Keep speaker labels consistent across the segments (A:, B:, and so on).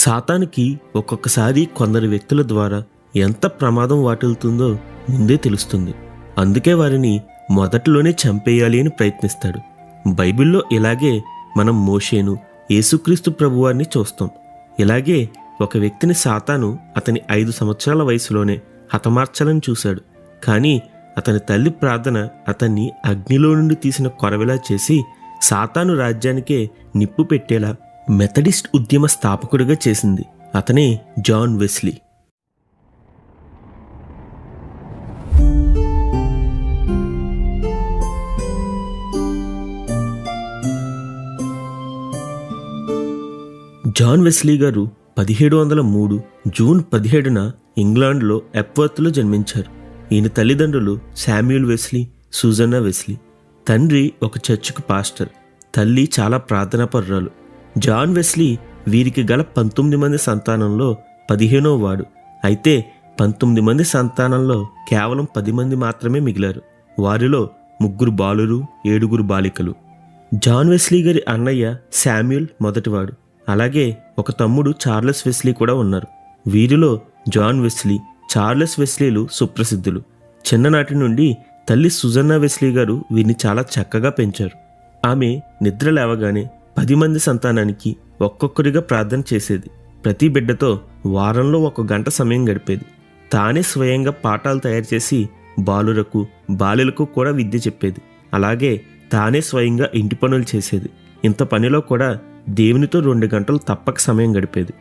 A: సాతానికి ఒక్కొక్కసారి కొందరు వ్యక్తుల ద్వారా ఎంత ప్రమాదం వాటిల్తుందో ముందే తెలుస్తుంది. అందుకే వారిని మొదట్లోనే చంపేయాలి అని ప్రయత్నిస్తాడు. బైబిల్లో ఇలాగే మనం మోషేను యేసుక్రీస్తు ప్రభువారిని చూస్తాం. ఇలాగే ఒక వ్యక్తిని సాతాను అతని ఐదు సంవత్సరాల వయసులోనే హతమార్చాలని చూశాడు. కానీ అతని తల్లి ప్రార్థన అతన్ని అగ్నిలో నుండి తీసిన కొరవిలా చేసి సాతాను రాజ్యానికే నిప్పు పెట్టేలా మెథడిస్ట్ ఉద్యమ స్థాపకుడిగా చేసింది అతనే జాన్ వెస్లీ. జాన్ వెస్లీ గారు పదిహేడు వందల మూడు జూన్ పదిహేడున ఇంగ్లాండ్లో ఎప్వర్త్లో జన్మించారు. ఈయన తల్లిదండ్రులు శామ్యూల్ వెస్లీ సూజన్నా వెస్లీ. తండ్రి ఒక చర్చికి పాస్టర్. తల్లి చాలా ప్రార్థనాపరురాలు. జాన్ వెస్లీ వీరికి గల పంతొమ్మిది మంది సంతానంలో పదిహేనో వాడు. అయితే పంతొమ్మిది మంది సంతానంలో కేవలం పది మంది మాత్రమే మిగిలారు. వారిలో ముగ్గురు బాలురు ఏడుగురు బాలికలు. జాన్ వెస్లీ గారి అన్నయ్య శామ్యూల్ మొదటివాడు. అలాగే ఒక తమ్ముడు చార్లెస్ వెస్లీ కూడా ఉన్నారు. వీరిలో జాన్ వెస్లీ చార్లెస్ వెస్లీలు సుప్రసిద్ధులు. చిన్ననాటి నుండి తల్లి సుజన్నా వెస్లీ గారు వీరిని చాలా చక్కగా పెంచారు. ఆమె నిద్ర లేవగానే పది మంది సంతానానికి ఒక్కొక్కరిగా ప్రార్థన చేసేది. ప్రతి బిడ్డతో వారంలో ఒక గంట సమయం గడిపేది. తానే స్వయంగా పాఠాలు తయారు చేసి బాలులకు బాలులకు కూడా విద్య చెప్పేది. అలాగే తానే స్వయంగా ఇంటి పనులు చేసేది. ఇంత పనిలో కూడా దేవునితో రెండు గంటలు తప్పక సమయం గడిపేది.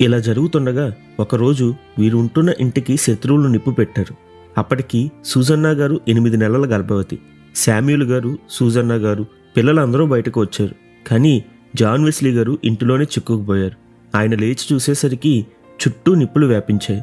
A: ఇలా జరుగుతుండగా ఒకరోజు వీరు ఉంటున్న ఇంటికి శత్రువులు నిప్పు పెట్టారు. అప్పటికి సూజన్నా గారు ఎనిమిది నెలల గర్భవతి. శామ్యూల్ గారు సూజన్నా గారు పిల్లలందరూ బయటకు వచ్చారు. కానీ జాన్ వెస్లీ గారు ఇంటిలోనే చిక్కుకుపోయారు. ఆయన లేచి చూసేసరికి చుట్టూ నిప్పులు వ్యాపించాయి.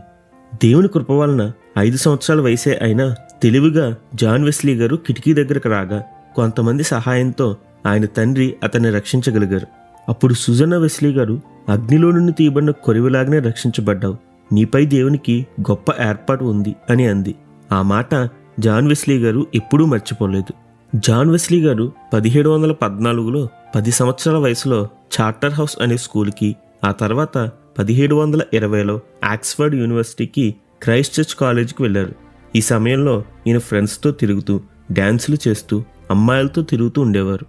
A: దేవుని కృప వలన ఐదు సంవత్సరాల వయసే అయినా తెలివిగా జాన్ వెస్లీ గారు కిటికీ దగ్గరకు రాగా కొంతమంది సహాయంతో ఆయన తండ్రి అతన్ని రక్షించగలిగారు. అప్పుడు సుజన్న వెస్లీ గారు అగ్నిలో నుండి తీయబడిన కొరివిలాగానే రక్షించబడ్డావు. నీపై దేవునికి గొప్ప ఏర్పాటు ఉంది అని అంది. ఆ మాట జాన్ వెస్లీ గారు ఎప్పుడూ మర్చిపోలేదు. జాన్ వెస్లీ గారు పదిహేడు వందల పద్నాలుగులో పది సంవత్సరాల వయసులో చార్టర్ హౌస్ అనే స్కూల్కి ఆ తర్వాత పదిహేడు వందల ఇరవైలో ఆక్స్ఫర్డ్ యూనివర్సిటీకి క్రైస్ట్ చర్చ్ కాలేజీకి వెళ్ళారు. ఈ సమయంలో ఈయన ఫ్రెండ్స్తో తిరుగుతూ డ్యాన్సులు చేస్తూ అమ్మాయిలతో తిరుగుతూ ఉండేవారు.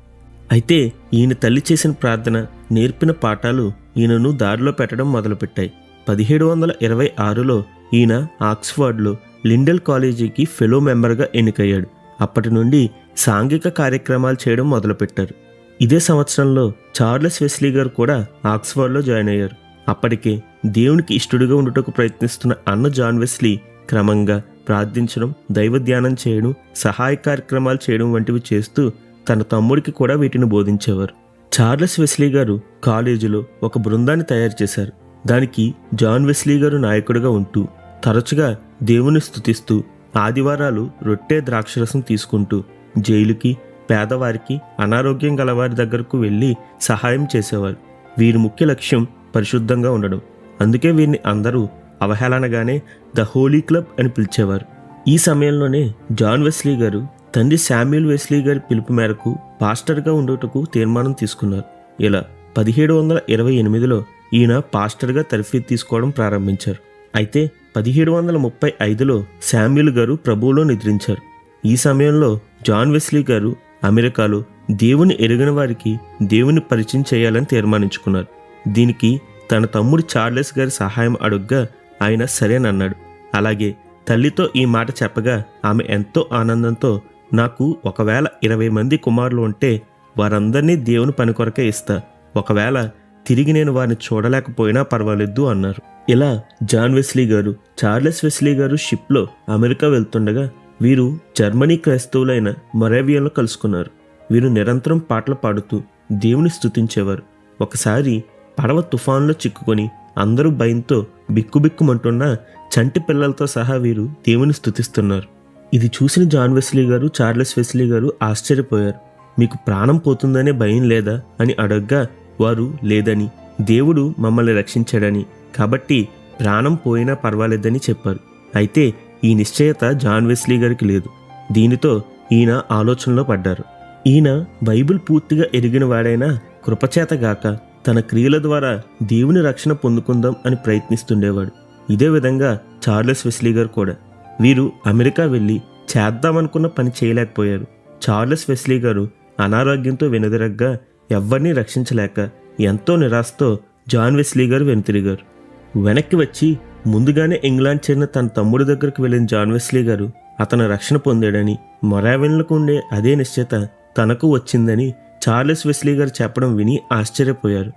A: అయితే ఈయన తల్లి చేసిన ప్రార్థన నేర్పిన పాఠాలు ఈయనను దారిలో పెట్టడం మొదలుపెట్టాయి. పదిహేడు వందల ఇరవై ఆరులో ఈయన ఆక్స్ఫర్డ్లో లిండల్ కాలేజీకి ఫెలో మెంబర్గా ఎన్నికయ్యాడు. అప్పటి నుండి సాంఘిక కార్యక్రమాలు చేయడం మొదలుపెట్టారు. ఇదే సంవత్సరంలో చార్లెస్ వెస్లీ గారు కూడా ఆక్స్ఫర్డ్లో జాయిన్ అయ్యారు. అప్పటికే దేవునికి ఇష్టడుగా ఉండుటకు ప్రయత్నిస్తున్న అన్న జాన్ వెస్లీ క్రమంగా ప్రార్థించడం దైవ ధ్యానం చేయడం సహాయ కార్యక్రమాలు చేయడం వంటివి చేస్తూ తన తమ్ముడికి కూడా వీటిని బోధించేవారు. చార్లెస్ వెస్లీ గారు కాలేజీలో ఒక బృందాన్ని తయారు చేశారు. దానికి జాన్ వెస్లీ గారు నాయకుడిగా ఉంటూ తరచుగా దేవుని స్థుతిస్తూ ఆదివారాలు రొట్టె ద్రాక్షరసం తీసుకుంటూ జైలుకి పేదవారికి అనారోగ్యం గలవారి దగ్గరకు వెళ్ళి సహాయం చేసేవారు. వీరి ముఖ్య లక్ష్యం పరిశుద్ధంగా ఉండడం. అందుకే వీరిని అందరూ అవహేళనగానే ద హోలీ క్లబ్ అని పిలిచేవారు. ఈ సమయంలోనే జాన్ వెస్లీ గారు తండ్రి శామ్యూల్ వెస్లీ గారి పిలుపు మేరకు పాస్టర్గా ఉండేటకు తీర్మానం తీసుకున్నారు. ఇలా పదిహేడు వందల ఇరవై ఎనిమిదిలో ఈయన పాస్టర్గా తరఫీదు తీసుకోవడం ప్రారంభించారు. అయితే పదిహేడు వందల ముప్పై ఐదులో శామ్యూల్ గారు ప్రభువులో నిద్రించారు. ఈ సమయంలో జాన్ వెస్లీ గారు అమెరికాలో దేవుని ఎరిగిన వారికి దేవుని పరిచయం చేయాలని తీర్మానించుకున్నారు. దీనికి తన తమ్ముడు చార్లెస్ గారి సహాయం అడుగ్గా ఆయన సరేనన్నాడు అలాగే తల్లితో ఈ మాట చెప్పగా ఆమె ఎంతో ఆనందంతో నాకు ఒకవేళ ఇరవై మంది కుమారులు ఉంటే వారందరినీ దేవుని పని కొరకే ఇస్తా. ఒకవేళ తిరిగి నేను వారిని చూడలేకపోయినా పర్వాలేదు అన్నారు. ఇలా John Wesley garu Charles Wesley garu షిప్లో అమెరికా వెళ్తుండగా వీరు జర్మనీ క్రైస్తవులైన మొరేవియన్లో కలుసుకున్నారు. వీరు నిరంతరం పాటలు పాడుతూ దేవుని స్థుతించేవారు ఒకసారి పడవ తుఫాన్లో చిక్కుకొని అందరూ భయంతో బిక్కుబిక్కుమంటున్న చంటి పిల్లలతో సహా వీరు దేవుని స్థుతిస్తున్నారు ఇది చూసిన John Wesley garu Charles Wesley garu ఆశ్చర్యపోయారు. మీకు ప్రాణం పోతుందనే భయం లేదా? అని అడగ్గా వారు లేదని. దేవుడు మమ్మల్ని రక్షించాడని. కాబట్టి ప్రాణం పోయినా పర్వాలేదని చెప్పారు. అయితే ఈ నిశ్చయత జాన్ వెస్లీ గారికి లేదు. దీనితో ఈయన ఆలోచనలో పడ్డారు. ఈయన బైబిల్ పూర్తిగా ఎరిగిన వాడైనా కృపచేతగాక తన క్రియల ద్వారా దేవుని రక్షణ పొందుకుందాం అని ప్రయత్నిస్తుండేవాడు. ఇదే విధంగా చార్లెస్ వెస్లీ గారు కూడా. వీరు అమెరికా వెళ్ళి చేద్దామనుకున్న పని చేయలేకపోయారు. చార్లెస్ వెస్లీ గారు అనారోగ్యంతో వెనుదిరగ్గా ఎవరిని రక్షించలేక ఎంతో నిరాశతో జాన్ వెస్లీ గారు వెనుతిరిగారు. వెనక్కి వచ్చి ముందుగానే ఇంగ్లాండ్ చేరిన తన తమ్ముడి దగ్గరకు వెళ్ళిన జాన్ వెస్లీ గారు అతను రక్షణ పొందాడని మొరావెన్లకు ఉండే అదే నిశ్చయత తనకు వచ్చిందని చార్లెస్ వెస్లీ గారు చెప్పడం విని ఆశ్చర్యపోయారు.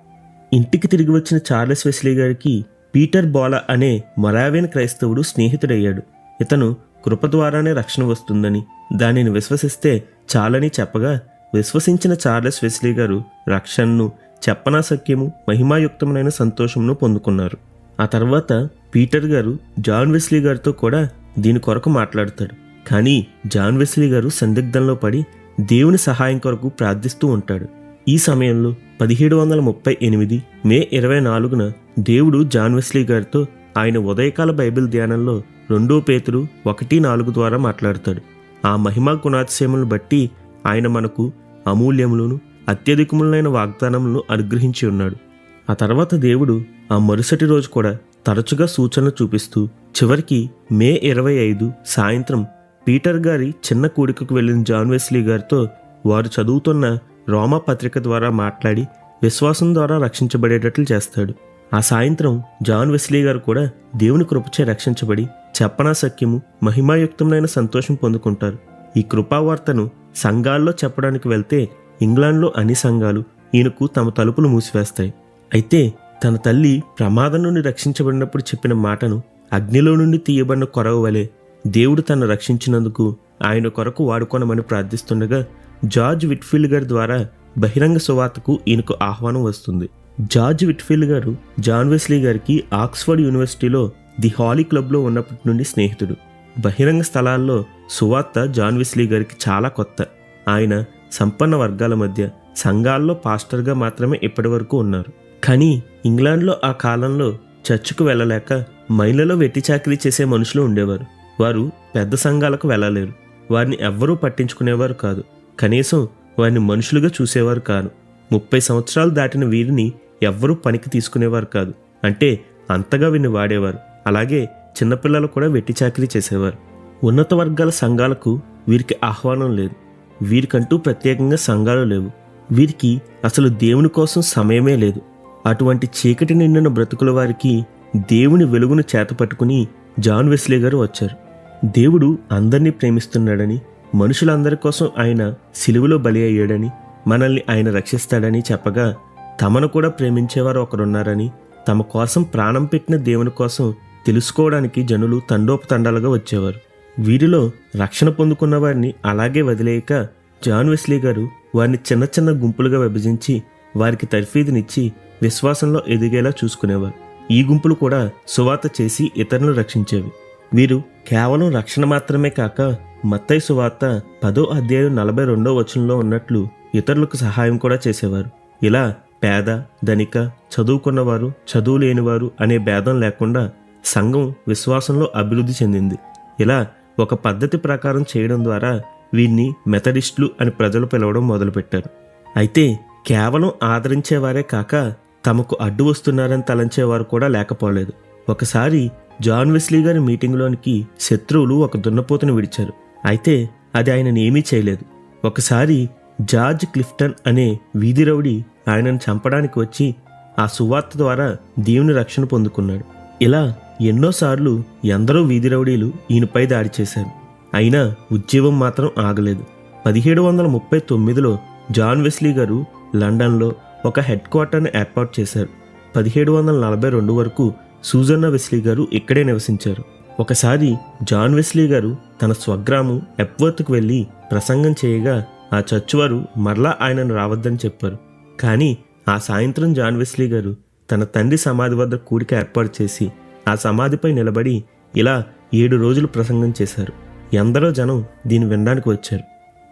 A: ఇంటికి తిరిగి వచ్చిన చార్లెస్ వెస్లీ గారికి పీటర్ బాలా అనే మొరావెన్ క్రైస్తవుడు స్నేహితుడయ్యాడు. ఇతను కృప ద్వారానే రక్షణ వస్తుందని దానిని విశ్వసిస్తే చాలని చెప్పగా విశ్వసించిన చార్లెస్ వెస్లీ గారు రక్షణను చెప్పనా సఖ్యము మహిమాయుక్తమైన సంతోషమును పొందుకున్నారు. ఆ తర్వాత పీటర్ గారు జాన్ వెస్లీ గారితో కూడా దీని కొరకు మాట్లాడతాడు. కానీ జాన్ వెస్లీ గారు సందిగ్ధంలో పడి దేవుని సహాయం కొరకు ప్రార్థిస్తూ ఉంటాడు. ఈ సమయంలో పదిహేడు వందల ముప్పై ఎనిమిది మే ఇరవై నాలుగున దేవుడు జాన్ వెస్లీ గారితో ఆయన ఉదయకాల బైబిల్ ధ్యానంలో రెండో పేతురు ఒకటి నాలుగు ద్వారా మాట్లాడతాడు. ఆ మహిమా గుణాతిశయములను బట్టి ఆయన మనకు అమూల్యములను అత్యధికములైన వాగ్దానములను అనుగ్రహించి ఉన్నాడు. ఆ తర్వాత దేవుడు ఆ మరుసటి రోజు కూడా తరచుగా సూచనలు చూపిస్తూ చివరికి మే ఇరవై ఐదు సాయంత్రం పీటర్ గారి చిన్న కూడికకు వెళ్ళిన జాన్ వెస్లీ గారితో వారు చదువుతున్న రోమా పత్రిక ద్వారా మాట్లాడి విశ్వాసం ద్వారా రక్షించబడేటట్లు చేస్తాడు. ఆ సాయంత్రం జాన్ వెస్లీ గారు కూడా దేవుని కృపచే రక్షించబడి చెప్పనా సఖ్యము మహిమాయుక్తమైన సంతోషం పొందుకుంటారు. ఈ కృపావార్తను సంఘాల్లో చెప్పడానికి వెళ్తే ఇంగ్లాండ్లో అన్ని సంఘాలు ఈయనకు తమ తలుపులు మూసివేస్తాయి. అయితే తన తల్లి ప్రమాదం నుండి రక్షించబడినప్పుడు చెప్పిన మాటను అగ్నిలో నుండి తీయబడిన కొరవ వలె దేవుడు తను రక్షించినందుకు ఆయన కొరకు వాడుకోనమని ప్రార్థిస్తుండగా జార్జ్ విట్ఫీల్డ్ గారి ద్వారా బహిరంగ సువార్తకు ఈయనకు ఆహ్వానం వస్తుంది. George Whitefield garu John Wesley గారికి ఆక్స్ఫర్డ్ యూనివర్సిటీలో ది హాలీ క్లబ్లో ఉన్నప్పటి నుండి స్నేహితుడు. బహిరంగ స్థలాల్లో సువార్త జాన్ వెస్లీ గారికి చాలా కొత్త. ఆయన సంపన్న వర్గాల మధ్య సంఘాల్లో పాస్టర్గా మాత్రమే ఇప్పటివరకు ఉన్నారు. కానీ ఇంగ్లాండ్లో ఆ కాలంలో చర్చికి వెళ్ళలేక మైళ్ళలో వెట్టి చాకరీ చేసే మనుషులు ఉండేవారు. వారు పెద్ద సంఘాలకు వెళ్ళలేరు. వారిని ఎవ్వరూ పట్టించుకునేవారు కాదు. కనీసం వారిని మనుషులుగా చూసేవారు కాదు ముప్పై సంవత్సరాలు దాటిన వీరిని ఎవ్వరూ పనికి తీసుకునేవారు కాదు. అంటే అంతగా వీరిని వాడేవారు. అలాగే చిన్నపిల్లలు కూడా వెట్టి చాకరీ చేసేవారు. ఉన్నత వర్గాల సంఘాలకు వీరికి ఆహ్వానం లేదు. వీరికంటూ ప్రత్యేకంగా సంఘాలు లేవు. వీరికి అసలు దేవుని కోసం సమయమే లేదు. అటువంటి చీకటి నిండిన బ్రతుకుల వారికి దేవుని వెలుగును చేతపట్టుకుని జాన్ వెస్లీ గారు వచ్చారు. దేవుడు అందరినీ ప్రేమిస్తున్నాడని మనుషులందరి కోసం ఆయన సిలువలో బలి అయ్యాడని మనల్ని ఆయన రక్షిస్తాడని చెప్పగా తమను కూడా ప్రేమించేవారు ఒకరున్నారని తమ కోసం ప్రాణం పెట్టిన దేవుని కోసం తెలుసుకోవడానికి జనులు తండోపతండాలుగా వచ్చేవారు. వీరిలో రక్షణ పొందుకున్న వారిని అలాగే వదిలేయక జాన్ వెస్లీ గారు వారిని చిన్న చిన్న గుంపులుగా విభజించి వారికి తర్ఫీదునిచ్చి విశ్వాసంలో ఎదిగేలా చూసుకునేవారు. ఈ గుంపులు కూడా సువాత చేసి ఇతరులను రక్షించేవి. వీరు కేవలం రక్షణ మాత్రమే కాక మత్తై సువార్త పదో అధ్యాయం నలభై రెండో వచనంలో ఉన్నట్లు ఇతరులకు సహాయం కూడా చేసేవారు. ఇలా పేద ధనిక చదువుకున్నవారు చదువు లేనివారు అనే భేదం లేకుండా సంఘం విశ్వాసంలో అభివృద్ధి చెందింది. ఇలా ఒక పద్ధతి ప్రకారం చేయడం ద్వారా వీరిని మెథడిస్టులు అని ప్రజలు పిలవడం మొదలుపెట్టారు. అయితే కేవలం ఆదరించేవారే కాక తమకు అడ్డు వస్తున్నారని తలంచేవారు కూడా లేకపోలేదు. ఒకసారి జాన్ వెస్లీ గారి మీటింగ్లోనికి శత్రువులు ఒక దున్నపోతును విడిచారు. అయితే అది ఆయనని ఏమీ చేయలేదు. ఒకసారి జార్జ్ క్లిఫ్టన్ అనే వీధి రౌడీ ఆయనను చంపడానికి వచ్చి ఆ సువార్త ద్వారా దేవుని రక్షణ పొందుకున్నాడు. ఇలా ఎన్నోసార్లు ఎందరో వీధి రౌడీలు ఈయనపై దాడి చేశారు. అయినా ఉద్యమం మాత్రం ఆగలేదు. పదిహేడు వందల ముప్పై తొమ్మిదిలో జాన్ వెస్లీ గారు లండన్లో ఒక హెడ్ క్వార్టర్ను ఏర్పాటు చేశారు. పదిహేడు వందల నలభై రెండు వరకు సూజన్న వెస్లీ గారు ఇక్కడే నివసించారు. ఒకసారి జాన్ వెస్లీ గారు తన స్వగ్రామం ఎప్వర్త్కు వెళ్ళి ప్రసంగం చేయగా ఆ చర్చ్ వారు మరలా ఆయనను రావద్దని చెప్పారు. కానీ ఆ సాయంత్రం జాన్ వెస్లీ గారు తన తండ్రి సమాధి వద్ద కూడిక ఏర్పాటు చేసి ఆ సమాధిపై నిలబడి ఇలా ఏడు రోజులు ప్రసంగం చేశారు. ఎందరో జనం దీన్ని వినడానికి వచ్చారు.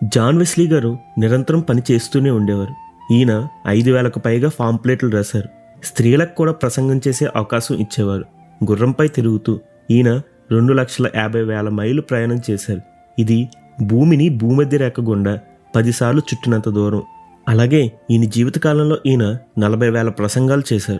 A: జాన్ వెస్లీ గారు నిరంతరం పని చేస్తూనే ఉండేవారు. ఈయన ఐదు వేలకు పైగా ఫామ్ రాశారు. స్త్రీలకు కూడా ప్రసంగం చేసే అవకాశం ఇచ్చేవారు. గుర్రంపై తిరుగుతూ ఈయన రెండు లక్షల యాభై వేల మైలు ప్రయాణం చేశారు. ఇది భూమిని భూమధ్య రేఖ గుండా పదిసార్లు చుట్టినంత దూరం. అలాగే ఈయన జీవితకాలంలో ఈయన నలభై వేల ప్రసంగాలు చేశారు.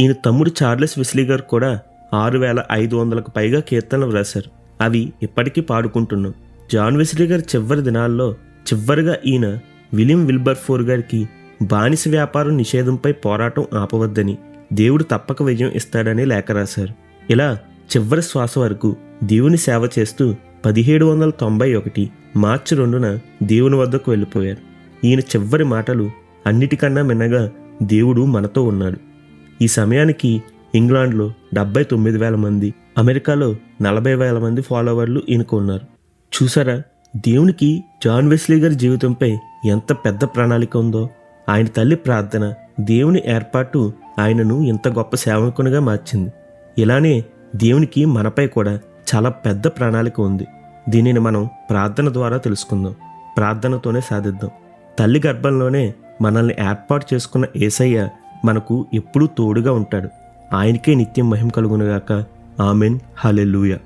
A: ఈయన తమ్ముడు చార్లెస్ విస్లీ గారు కూడా ఆరు వేల ఐదు వందలకు పైగా కీర్తనలు వ్రాశారు అవి ఇప్పటికీ పాడుకుంటున్నాం. జాన్ విస్లీ గారి చివరి దినాల్లో చివరిగా ఈయన విలియం విల్బర్ఫోర్ గారికి బానిస వ్యాపారం నిషేధంపై పోరాటం ఆపవద్దని దేవుడు తప్పక విజయం ఇస్తాడని లేఖ రాశారు. ఇలా చివరి శ్వాస వరకు దేవుని సేవ చేస్తూ పదిహేడు వందల తొంభై ఒకటి మార్చి రెండున దేవుని వద్దకు వెళ్ళిపోయారు. ఈయన చివరి మాటలు అన్నిటికన్నా మిన్నగా దేవుడు మనతో ఉన్నాడు. ఈ సమయానికి ఇంగ్లాండ్లో డెబ్బై తొమ్మిది వేల మంది అమెరికాలో నలభై వేల మంది ఫాలోవర్లు ఈయనకు ఉన్నారు. చూసారా? దేవునికి జాన్ వెస్లీ గారి జీవితంపై ఎంత పెద్ద ప్రణాళిక ఉందో? ఆయన తల్లి ప్రార్థన దేవుని ఏర్పాటు ఆయనను ఇంత గొప్ప సేవకునిగా మార్చింది. ఇలానే దేవునికి మనపై కూడా చాలా పెద్ద ప్రణాళిక ఉంది. దీనిని మనం ప్రార్థన ద్వారా తెలుసుకుందాం. ప్రార్థనతోనే సాధిద్దాం. తల్లి గర్భంలోనే మనల్ని ఏర్పాటు చేసుకున్న ఏసయ్య మనకు ఎప్పుడూ తోడుగా ఉంటాడు. ఆయనకే నిత్యం మహిమ కలుగునుగాక. ఆమెన్. హలెలూయా